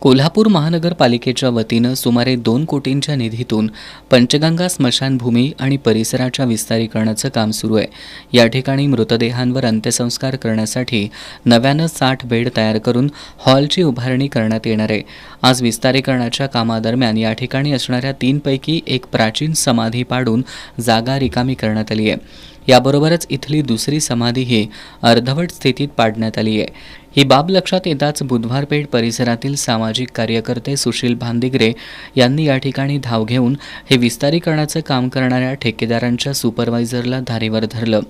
कोल्हापूर महानगरपालिकेच्या वतीनं सुमारे दोन कोटींच्या निधीतून पंचगंगा स्मशानभूमी आणि परिसराच्या विस्तारीकरणाचं काम सुरू आहे. या ठिकाणी मृतदेहांवर अंत्यसंस्कार करण्यासाठी नव्यानं साठ बेड तयार करून हॉलची उभारणी करण्यात येणार आहे. आज विस्तारीकरणाच्या कामादरम्यान या ठिकाणी असणाऱ्या तीनपैकी एक प्राचीन समाधी पाडून जागा रिकामी करण्यात आली आहे. याबरोबरच इथली दुसरी समाधीही अर्धवट स्थितीत पाडण्यात आली आहे. ही बाब लक्षात येताच बुधवारपेठ परिसरातील सामाजिक कार्यकर्ते सुशील भांदिगरे यांनी या ठिकाणी धाव घेऊन हे विस्तारीकरणाचं काम करणाऱ्या ठेकेदारांच्या सुपरवायझरला धारेवर धरलं.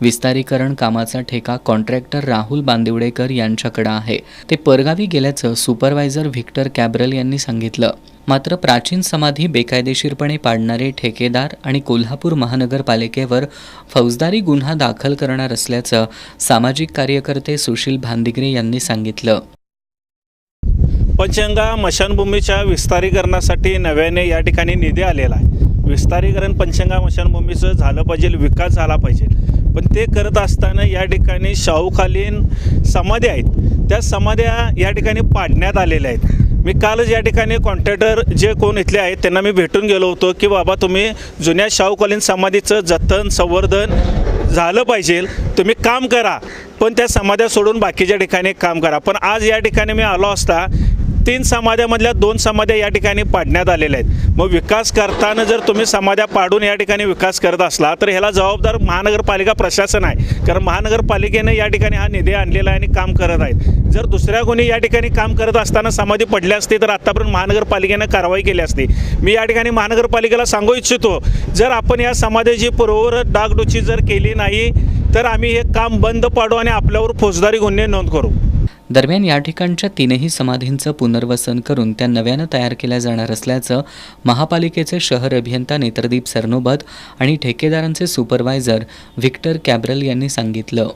विस्तारीकरण कामाचा ठेका कॉन्ट्रॅक्टर राहुल बांदिवडेकर यांच्याकडे आहे. ते परगावी गेल्याचं सुपरवायझर व्हिक्टर कॅब्रल यांनी सांगितलं. मात्र प्राचीन समाधी बेकायदेशीरपणे पाडणारे ठेकेदार आणि कोल्हापूर महानगरपालिकेवर फौजदारी गुन्हा दाखल करणार असल्याचं सामाजिक कार्यकर्ते सुशील भांदिगरे यांनी सांगितलं. पंचगंगा मशानभूमीच्या विस्तारीकरणासाठी नव्याने या ठिकाणी निधी आलेला आहे. विस्तारीकरण पंचगंगा मशानभूमीचं झालं पाहिजे विकास झाला पाहिजे. पण ते करत असताना या ठिकाणी शाहूकालीन समाध्या आहेत. त्या समाध्या या ठिकाणी पाडण्यात आलेल्या आहेत. मी कालच या ठिकाणी कॉन्ट्रॅक्टर जे कोण इथले आहेत त्यांना मी भेटून गेलो होतो की बाबा तुम्ही जुन्या शाहूकालीन समाधीचं जतन संवर्धन झालं पाहिजे. तुम्ही काम करा पण त्या समाध्या सोडून बाकीच्या ठिकाणी काम करा. पण आज या ठिकाणी मी आलो असता तीन समाध्यामधल्या दोन समाध्या या ठिकाणी पाडण्यात आलेल्या आहेत. मग विकास करताना जर तुम्ही समाध्या पाडून या ठिकाणी विकास करत असला तर ह्याला जबाबदार महानगरपालिका प्रशासन आहे. कारण महानगरपालिकेनं या ठिकाणी हा निधी आणलेला आहे आणि काम करत आहेत. जर दुसऱ्या कोणी या ठिकाणी काम करत असताना समाधी पडली असती तर आत्तापर्यंत महानगरपालिकेनं कारवाई केली असती. मी या ठिकाणी महानगरपालिकेला सांगू इच्छितो जर आपण या समाधीची पूर्ववत डागडुची जर केली नाही तर आम्ही हे काम बंद पाडू आणि आपल्यावर फौजदारी गुन्हे नोंद करू. दरम्यान या ठिकाणच्या तीनही समाधींचं पुनर्वसन करून त्या नव्यानं तयार केल्या जाणार असल्याचं महापालिकेचे शहर अभियंता नेत्रदीप सरनोबत आणि ठेकेदारांचे सुपरवायझर व्हिक्टर कॅब्रल यांनी सांगितलं.